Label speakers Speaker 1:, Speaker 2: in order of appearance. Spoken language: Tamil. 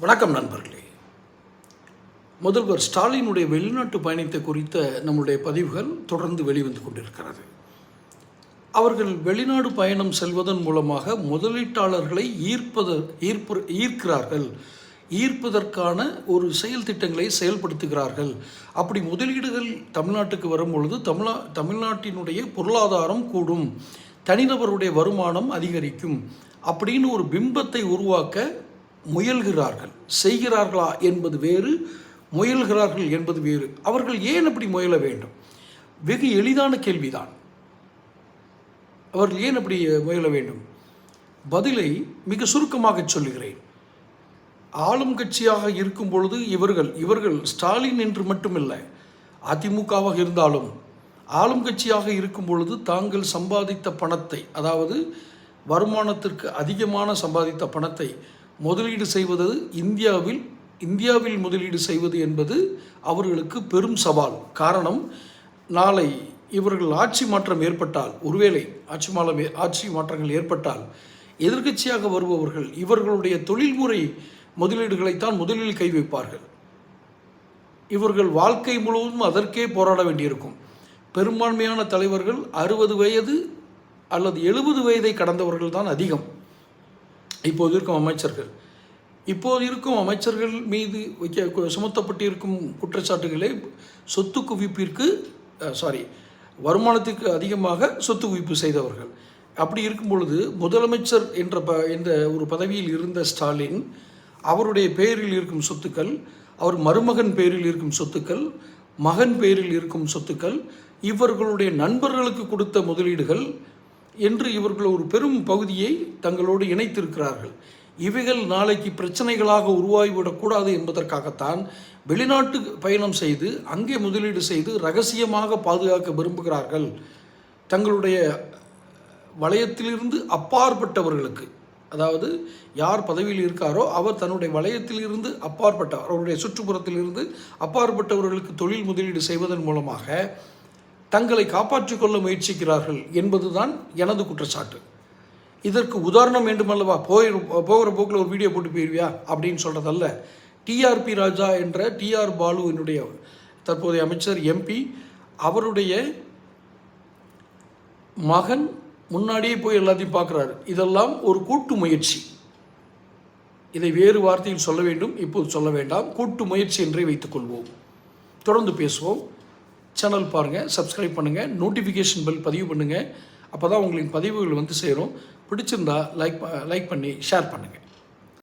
Speaker 1: வணக்கம் நண்பர்களே. முதல்வர் ஸ்டாலினுடைய வெளிநாட்டு பயணத்தை குறித்த நம்முடைய பதிவுகள் தொடர்ந்து வெளிவந்து கொண்டிருக்கிறது. அவர்கள் வெளிநாடு பயணம் செல்வதன் மூலமாக முதலீட்டாளர்களை ஈர்ப்பத ஈர்ப்பு ஈர்க்கிறார்கள். ஈர்ப்பதற்கான ஒரு செயல் திட்டங்களை செயல்படுத்துகிறார்கள். அப்படி முதலீடுகள் தமிழ்நாட்டுக்கு வரும் பொழுது தமிழா தமிழ்நாட்டினுடைய பொருளாதாரம் கூடும். தனிநபருடைய வருமானம் அதிகரிக்கும். அப்படின்னு ஒரு பிம்பத்தை உருவாக்க முயல்கிறார்கள். செய்கிறார்களா என்பது வேறு முயல்கிறார்கள் என்பது வேறு. அவர்கள் ஏன் அப்படி முயல வேண்டும்? வெகு எளிதான கேள்விதான். அவர்கள் ஏன் அப்படி முயல வேண்டும்? பதிலை மிக சுருக்கமாக சொல்லுகிறேன். ஆளும் கட்சியாக இருக்கும் பொழுது இவர்கள் இவர்கள் ஸ்டாலின் என்று மட்டுமில்லை அதிமுகவாக இருந்தாலும் ஆளும் கட்சியாக இருக்கும் பொழுது தாங்கள் சம்பாதித்த பணத்தை அதாவது வருமானத்திற்கு அதிகமான சம்பாதித்த பணத்தை முதலீடு செய்வது இந்தியாவில் இந்தியாவில் முதலீடு செய்வது என்பது அவர்களுக்கு பெரும் சவால். காரணம் நாளை இவர்கள் ஆட்சி மாற்றம் ஏற்பட்டால் ஒருவேளை ஆட்சி மாலம் ஆட்சி மாற்றங்கள் ஏற்பட்டால் எதிர்க்கட்சியாக வருபவர்கள் இவர்களுடைய தொழில்முறை முதலீடுகளைத்தான் முதலில் கை வைப்பார்கள். இவர்கள் வாழ்க்கை முழுவதும் அதற்கே போராட வேண்டியிருக்கும். பெரும்பான்மையான தலைவர்கள் அறுபது வயது அல்லது எழுபது வயதை கடந்தவர்கள் தான் அதிகம். இப்போது இருக்கும் அமைச்சர்கள். இப்போது இருக்கும் அமைச்சர்கள் மீது வைக்க சுமத்தப்பட்டிருக்கும் குற்றச்சாட்டுகளை சொத்து குவிப்பிற்கு சாரி வருமானத்துக்கு அதிகமாக சொத்து குவிப்பு செய்தவர்கள். அப்படி இருக்கும் பொழுது முதலமைச்சர் என்ற ப என்ற ஒரு பதவியில் இருந்த ஸ்டாலின் அவருடைய பெயரில் இருக்கும் சொத்துக்கள் அவர் மருமகன் பெயரில் இருக்கும் சொத்துக்கள் மகன் பெயரில் இருக்கும் சொத்துக்கள் இவர்களுடைய நண்பர்களுக்கு கொடுத்த முதலீடுகள் என்று இவர்கள் ஒரு பெரும் பகுதியை தங்களோடு இணைத்திருக்கிறார்கள். இவைகள் நாளைக்கு பிரச்சனைகளாக உருவாகிவிடக்கூடாது என்பதற்காகத்தான் வெளிநாட்டு பயணம் செய்து அங்கே முதலீடு செய்து ரகசியமாக பாதுகாக்க விரும்புகிறார்கள். தங்களுடைய வளையத்திலிருந்து அப்பாற்பட்டவர்களுக்கு அதாவது யார் பதவியில் இருக்காரோ அவர் தன்னுடைய வளையத்திலிருந்து அப்பாற்பட்ட அவருடைய சுற்றுப்புறத்திலிருந்து அப்பாற்பட்டவர்களுக்கு தொழில் முதலீடு செய்வதன் மூலமாக தங்களை காப்பாற்றிக் கொள்ள முயற்சிக்கிறார்கள் என்பதுதான் எனது குற்றச்சாட்டு. இதற்கு உதாரணம் வேண்டுமல்லவா? போய் போகிற போக்கில் ஒரு வீடியோ போட்டு போயிருவியா? அப்படின்னு சொல்கிறதல்ல டிஆர்பி ராஜா என்ற டிஆர் பாலு என்னுடைய தற்போதைய அமைச்சர் எம்பி அவருடைய மகன் முன்னாடியே போய் எல்லாத்தையும் பார்க்குறாரு. இதெல்லாம் ஒரு கூட்டு முயற்சி. இதை வேறு வார்த்தையில் சொல்ல வேண்டும் இப்போது சொல்ல வேண்டாம். கூட்டு முயற்சி என்றே வைத்துக்கொள்வோம் தொடர்ந்து பேசுவோம். சேனல் பாருங்கள் சப்ஸ்கிரைப் பண்ணுங்கள் நோட்டிஃபிகேஷன் பெல் பதிவு பண்ணுங்கள் அப்போ தான் உங்களின் பதிவுகள் வந்து சேரும். பிடிச்சிருந்தா லைக் லைக் பண்ணி ஷேர் பண்ணுங்கள்